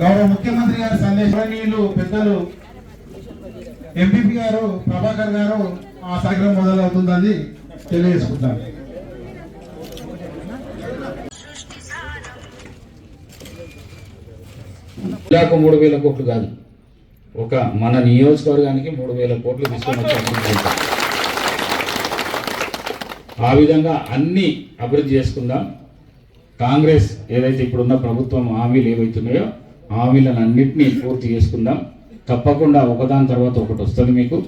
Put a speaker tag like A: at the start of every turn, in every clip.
A: గౌరవ ముఖ్యమంత్రి గారి సందేశనీయులు పెద్దలు ఎంపీపీ గారు ప్రభాకర్ గారు ఆ కార్యక్రమం మొదలవుతుందని తెలియజేసుకుంటాను
B: జిల్లాకు మూడు వేల కోట్లు కాదు. ఒక మన నియోజకవర్గానికి మూడు వేల కోట్లు తీసుకొని ఆ విధంగా అన్ని అభివృద్ధి చేసుకుందాం. కాంగ్రెస్ ఏదైతే ఇప్పుడున్న ప్రభుత్వం హామీలు ఏవైతున్నాయో ఆవిలనన్నింటినీ పూర్తి చేసుకుందాం. తప్పకుండా ఒకదాని తర్వాత ఒకటి వస్తుంది మీకు.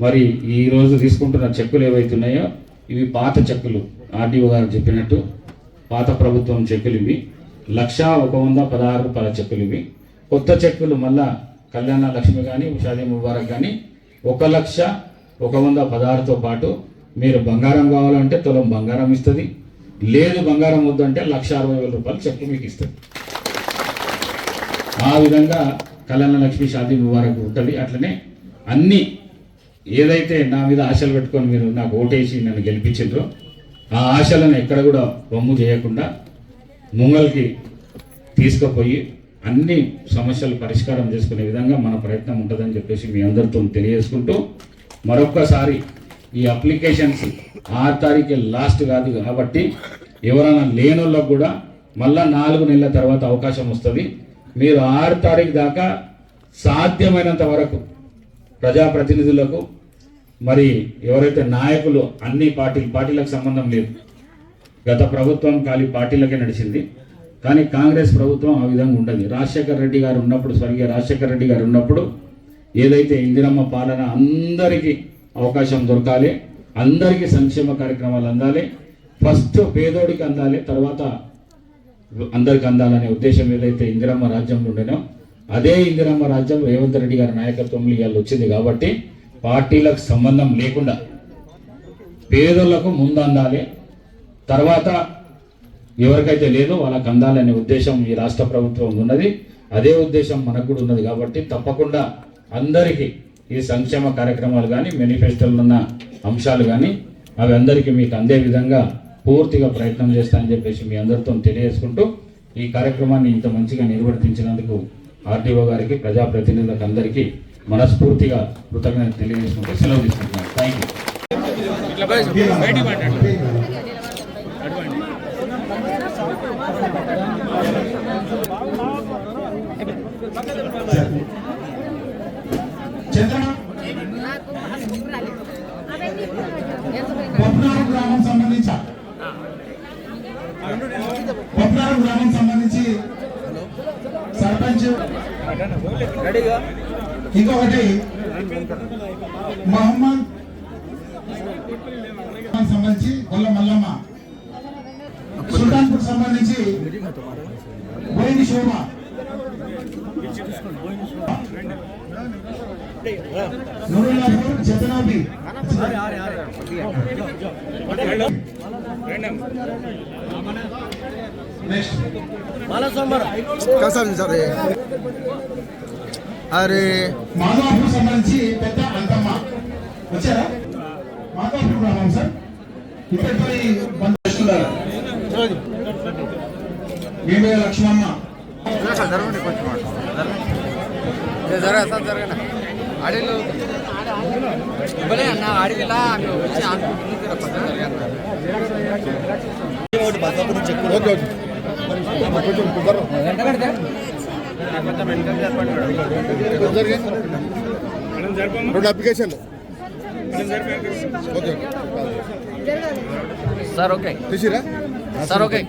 B: మరి ఈరోజు తీసుకుంటున్న చెక్కులు ఏవైతున్నాయో ఇవి పాత చెక్కులు. ఆర్డీఓ గారు చెప్పినట్టు పాత ప్రభుత్వం చెక్కులు ఇవి. లక్ష ఒక వంద పదహారు రూపాయల చెక్కులు ఇవి. కొత్త చెక్కులు మళ్ళా కళ్యాణ లక్ష్మి కానీ షాదీ ముబారక్ కానీ ఒక లక్ష ఒక వంద పదహారుతో పాటు మీరు బంగారం కావాలంటే తులం బంగారం ఇస్తుంది. లేదు బంగారం వద్దంటే లక్ష అరవై వేల రూపాయలు చెక్కు మీకు ఇస్తుంది. ఆ విధంగా కళ్యాణ లక్ష్మి షాదీ ముబారక్ ఉంటుంది అట్లనే అన్ని ఏదైతే నా మీద ఆశలు పెట్టుకొని మీరు నాకు ఓటేసి నన్ను గెలిపించిండ్రో ఆ ఆశలను ఎక్కడ కూడా బొమ్ము చేయకుండా ముంగల్కి తీసుకుపోయి అన్ని సమస్యలు పరిష్కారం చేసుకునే విధంగా మన ప్రయత్నం ఉంటుందని చెప్పేసి మీ అందరితో తెలియజేసుకుంటూ మరొక్కసారి ఈ అప్లికేషన్స్ ఆరు తారీఖు లాస్ట్ కాదు కాబట్టి ఎవరైనా లేనోళ్ళకు కూడా మళ్ళా నాలుగు నెలల తర్వాత అవకాశం వస్తుంది. మీరు ఆరు తారీఖు దాకా సాధ్యమైనంత వరకు ప్రజాప్రతినిధులకు మరి ఎవరైతే నాయకులు అన్ని పార్టీలు పార్టీలకు సంబంధం లేదు. గత ప్రభుత్వం ఖాళీ పార్టీలకే నడిచింది. కానీ కాంగ్రెస్ ప్రభుత్వం ఆ విధంగా ఉండదు. రాజశేఖర్ రెడ్డి గారు ఉన్నప్పుడు స్వర్గీయ రాజశేఖర్ రెడ్డి గారు ఉన్నప్పుడు ఏదైతే ఇందిరమ్మ పాలన అందరికీ అవకాశం దొరకాలి అందరికీ సంక్షేమ కార్యక్రమాలు అందాలి ఫస్ట్ పేదోడికి అందాలి తర్వాత అందరికి అందాలనే ఉద్దేశం ఏదైతే ఇందిరమ్మ రాజ్యంలో ఉండేనో అదే ఇందిరమ్మ రాజ్యం రేవంత్ రెడ్డి గారి నాయకత్వంలో ఇవాళ వచ్చింది కాబట్టి పార్టీలకు సంబంధం లేకుండా పేదలకు ముందు అందాలి. తర్వాత ఎవరికైతే లేదో వాళ్ళకి అందాలనే ఉద్దేశం ఈ రాష్ట్ర ప్రభుత్వం ఉన్నది. అదే ఉద్దేశం మనకు కూడా ఉన్నది కాబట్టి తప్పకుండా అందరికీ ఈ సంక్షేమ కార్యక్రమాలు కానీ మేనిఫెస్టోలో ఉన్న అంశాలు కానీ అవి అందరికీ మీకు అందే విధంగా పూర్తిగా ప్రయత్నం చేస్తానని చెప్పేసి మీ అందరితో తెలియజేసుకుంటూ ఈ కార్యక్రమాన్ని ఇంత మంచిగా నిర్వర్తించినందుకు ఆర్డీఓ గారికి ప్రజాప్రతినిధులకు అందరికీ మనస్ఫూర్తిగా కృతజ్ఞత తెలియజేసుకుంటూ సెలవు తీసుకుంటున్నాను. థ్యాంక్ యూ
A: చంద్రబాబు పొట్నాడు గ్రామం సంబంధించి పొట్నాడు గ్రామం సంబంధించి సర్పంచ్ ఇంకొకటి మహమ్మద్ సంబంధించి గొల్ల మల్లమ్మ. సుల్తాన్పూర్ సంబంధించి బోయిని శోభ. నూరుల్లాపూర్ జతనాబి నెక్స్ట్
C: కాసాలి సార్ అరే.
A: మాధవపూర్ సంబంధించి పెద్ద అంతమ్మ. వచ్చారా? మాధవపూర్ గ్రామం సార్. ఇప్పటికీ బంద్ చేస్తున్నారు. లక్ష్మమ్మ
C: జరగండి కొంచెం జరగదు జరగండి అడవిలో ఇవ్వలే అన్న అడవిలా వచ్చి ఆడుకుంటుంది ఓకే ఓకే. రెండు అప్లికేషన్లు. Okay
D: sir okay.
C: తీసిరా?
D: Sir okay.